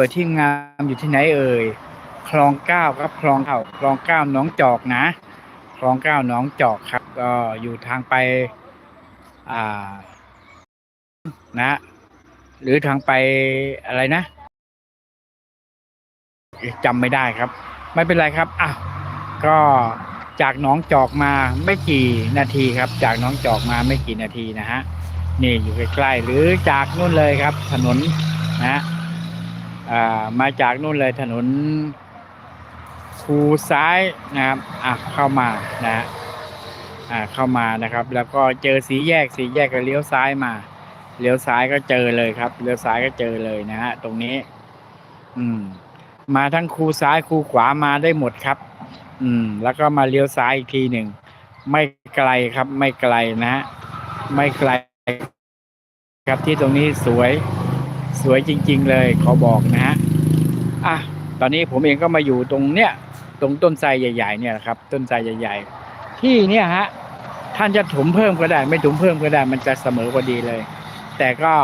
วยที่งามอยู่ที่ไหนเอ่ย คลองเก้าครับคลองเก้าคลองเก้าน้องจอกนะ คลองเก้าน้องจอกครับ ก็อยู่ทางไป อ่า นะ หรือทางไปอะไรนะจำไม่ได้ครับ ไม่เป็นไรครับอะก็จากน้องจอกมาไม่กี่นาทีครับ จากน้องจอกมาไม่กี่นาทีนะฮะนี่อยู่ใกล้ๆหรือจากนู่นเลยครับ ถนนนะ มาจากนู่นเลยถนนคูซ้ายนะครับอะเข้ามานะฮะอ่าเข้ามานะครับ แล้วก็เจอสีแยกสีแยกก็เลี้ยวซ้ายมาเลี้ยวซ้ายก็เจอเลยครับเลี้ยวซ้ายก็เจอเลยนะฮะตรงนี้ อืม มาทั้งคูซ้ายคูขวามาได้หมดครับ อืม แล้วก็มาเลี้ยวซ้ายอีกทีหนึ่งไม่ไกลครับ ไม่ไกลนะฮะไม่ไกล ครับที่ตรงนี้สวย สวยจริง ๆ เลยขอบอกนะฮะอะตอนนี้ผมเองก็มาอยู่ตรงเนี้ยตรงต้นไทรใหญ่ ๆ เนี่ยครับ ต้นไทรใหญ่ ๆ ที่เนี่ยฮะท่านจะถมเพิ่มก็ได้ ไม่ถมเพิ่มก็ได้ มันจะเสมอพอดีเลย แต่ก็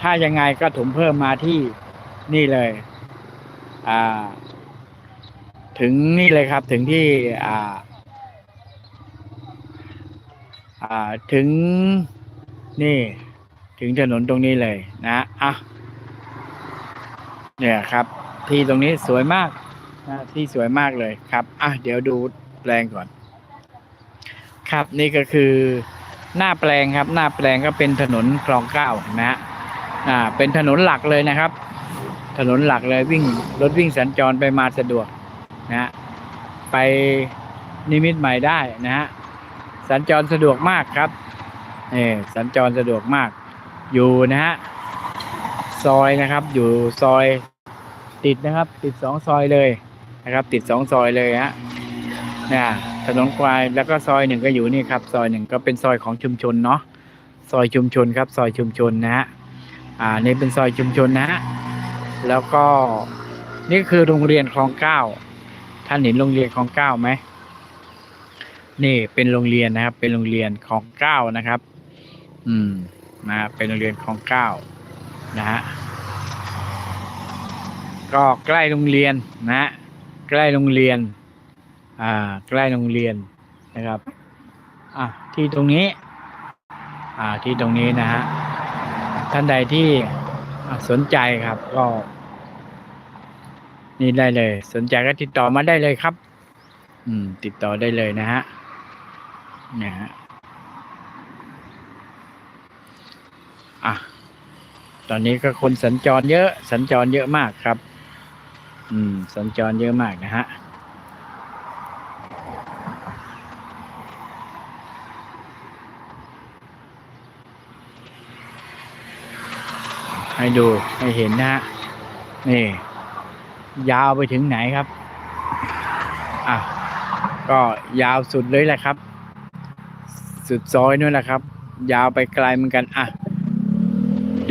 ถ้ายังไงก็ถมเพิ่มมาที่นี่เลยอ่าถึงนี่เลยครับถึงที่อ่าอ่าถึงนี่ถึงถนนตรงนี้เลยนะอะ เนี่ยครับ ที่ตรงนี้สวยมากที่สวยมากเลยครับอะเดี๋ยวดูแปลงก่อน ครับนี่ก็คือหน้าแปลงครับ หน้าแปลงก็เป็นถนนคลองเก้านะฮะอ่า เป็นถนนหลักเลยนะครับ ถนนหลักเลยวิ่งรถวิ่งสัญจรไปมาสะดวกนะฮะไปนิมิตใหม่ได้นะฮะสัญจรสะดวกมากครับเออสัญจรสะดวกมากอยู่นะฮะ ซอยนะครับ อยู่ซอยติดนะครับ ติดสองซอยเลยนะครับ ติดสองซอยเลยฮะเนี่ยถนนควายแล้วก็ซอยหนึ่งก็อยู่นี่ครับ ซอยหนึ่งก็เป็นซอยของชุมชนเนาะซอยชุมชนครับ ซอยชุมชนนะฮะอ่านี่เป็นซอยชุมชนนะฮะแล้วก็นี่คือโรงเรียนคลองเก้าท่านเห็นโรงเรียนคลองเก้าไหมนี่เป็นโรงเรียนนะครับ เป็นโรงเรียนคลองเก้านะครับ อืมนะฮะเป็นโรงเรียนคลองเก้า นะฮะก็ใกล้โรงเรียนนะฮะใกล้โรงเรียน อ่า ใกล้โรงเรียนนะครับ อะที่ตรงนี้ อ่าที่ตรงนี้นะฮะท่านใดที่สนใจครับ ก็ นี่ได้เลย สนใจก็ติดต่อมาได้เลยครับ อืม ติดต่อได้เลยนะฮะนี่ยฮะอะ ตอนนี้ก็คนสัญจรเยอะ สัญจรเยอะมากครับ อืม สัญจรเยอะมากนะฮะให้ดูให้เห็นนะฮะนี่ ยาวไปถึงไหนครับ อะ ก็ยาวสุดเลยแหละครับ สุดซอยนู่นแหละครับ ยาวไปไกลเหมือนกัน อะ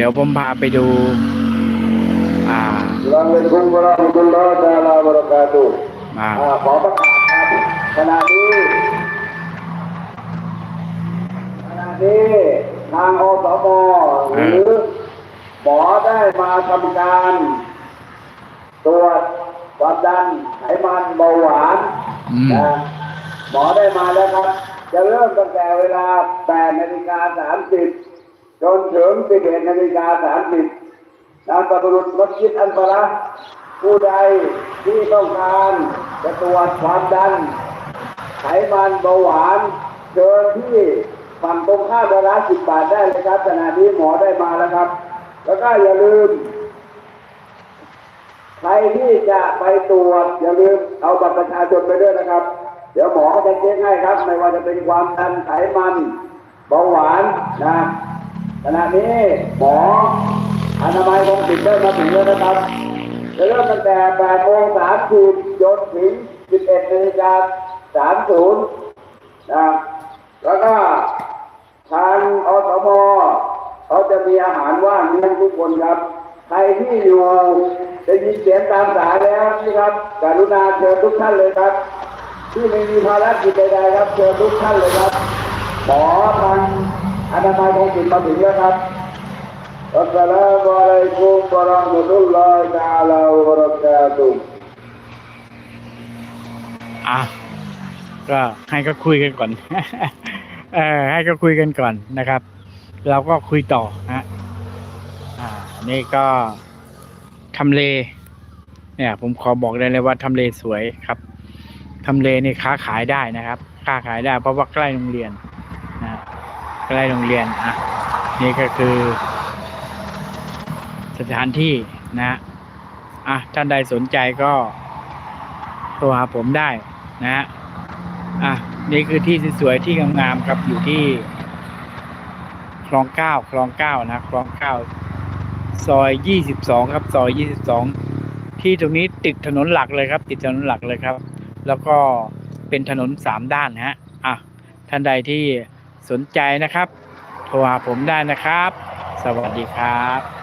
ดี๋ยวผมพาไปดู อ่า Assalamualaikum warahmatullahi taala wabarakatuh อ่าอ่าขอประกาศครับขณะนี้ขณะนี้ทางอสมหรือหมอได้มาทำการตรวจความดันไขมันเบาหวานอืมนะหมอได้มาแล้วครับ จะเริ่มตั้งแต่เวลา8นาฬิกา30 จนถึง11นาฬิกา30นางปฏิรุษมัสยิดอันฟาระผู้ใดที่ต้องการจะตรวจความดัน ไขมันเบาหวานเชิญที่ฝั่งตรงข้ามร้านสิบบาทได้เลยครับขณะนี้หมอได้มาแล้วครับ แล้วก็อย่าลืม ใครที่จะไปตรวจอย่าลืมเอาบัตรประชาชนไปด้วยนะครับ เดี๋ยวหมอจะเช็คให้ครับ ไม่ว่าจะเป็นความดันไขมันเบาหวานนะ ขณะนี้หมออนามัยคงติดได้มาถึงแล้วนะครับจะเริ่มตั้งแต่8โมง30จนถึง 11นาฬิกา30นะแล้วก็ทางอสมเขาจะมีอาหารว่างเลี้ยงทุกคนครับ ใครที่อยู่ได้ยินเสียงตามสายแล้วนะครับกรุณาเชิญทุกท่านเลยครับ ที่ไม่มีภารกิจใดๆครับเชิญทุกท่านเลยครับหมอทาง อนามัยของจิตมาถึงแล้วครับอัสสลามุอะลัยกุมบะราะมุตุลลอฮิตะอาลาวะบะเราะกาตุอะก็ให้ก็คุยกันก่อน เออให้ก็คุยกันก่อนนะครับ เราก็คุยต่อฮะอ่า นี่ก็ทำเล เนี่ย ผมขอบอกได้เลยว่าทำเลสวยครับทำเลนี่ค้าขายได้นะครับ ค้าขายได้เพราะว่าใกล้โรงเรียน ใกล้โรงเรียนอะนี่ก็คือ สถานที่นะอะท่านใดสนใจก็โทรหาผมได้นะฮะอะนี่คือที่สวยๆที่งามๆครับอยู่ที่ คลองเก้าคลองเก้านะคลองเก้าซอยยี่สิบสองครับซอยยี่สิบสองที่ตรงนี้ติดถนนหลักเลยครับ ติดถนนหลักเลยครับ แล้วก็เป็นถนนสามด้านฮะอะท่านใดที่ สนใจนะครับ โทรหาผมได้นะครับ สวัสดีครับ